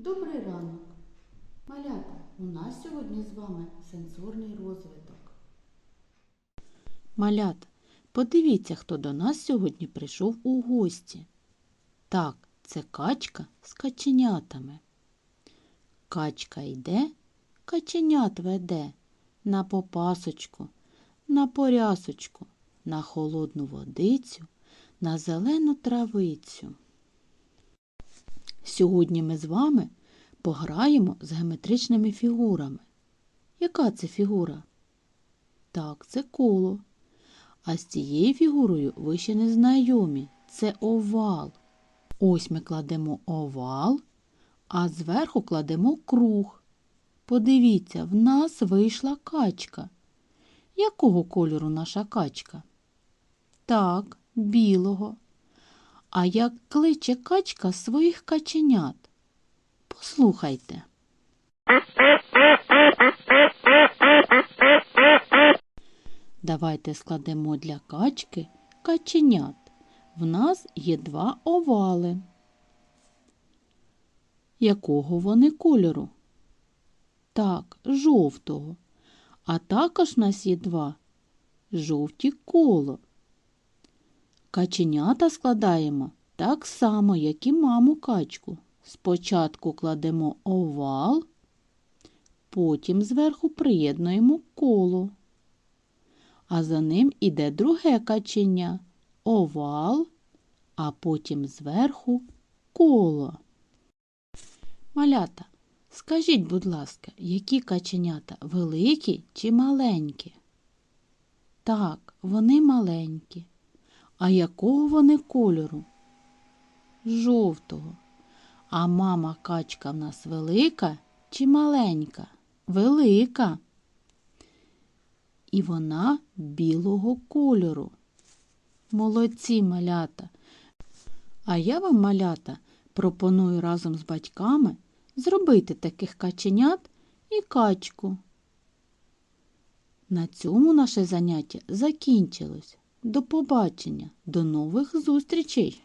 Добрий ранок. Малята, у нас сьогодні з вами сенсорний розвиток. Малята, подивіться, хто до нас сьогодні прийшов у гості. Так, це качка з каченятами. Качка йде, каченят веде на попасочку, на порясочку, на холодну водицю, на зелену травицю. Сьогодні ми з вами пограємо з геометричними фігурами. Яка це фігура? Так, це коло. А з цією фігурою ви ще не знайомі. Це овал. Ось ми кладемо овал, а зверху кладемо круг. Подивіться, в нас вийшла качка. Якого кольору наша качка? Так, білого. А як кличе качка своїх каченят? Послухайте. Давайте складемо для качки каченят. В нас є два овали. Якого вони кольору? Так, жовтого. А також в нас є два жовті коло. Каченята складаємо так само, як і маму качку. Спочатку кладемо овал, потім зверху приєднуємо коло. А за ним іде друге каченя овал, а потім зверху коло. Малята, скажіть, будь ласка, які каченята великі чи маленькі? Так, вони маленькі. А якого вони кольору? Жовтого. А мама качка в нас велика чи маленька? Велика. І вона білого кольору. Молодці малята. А я вам, малята, пропоную разом з батьками зробити таких каченят і качку. На цьому наше заняття закінчилось. До побачення, до нових зустрічей!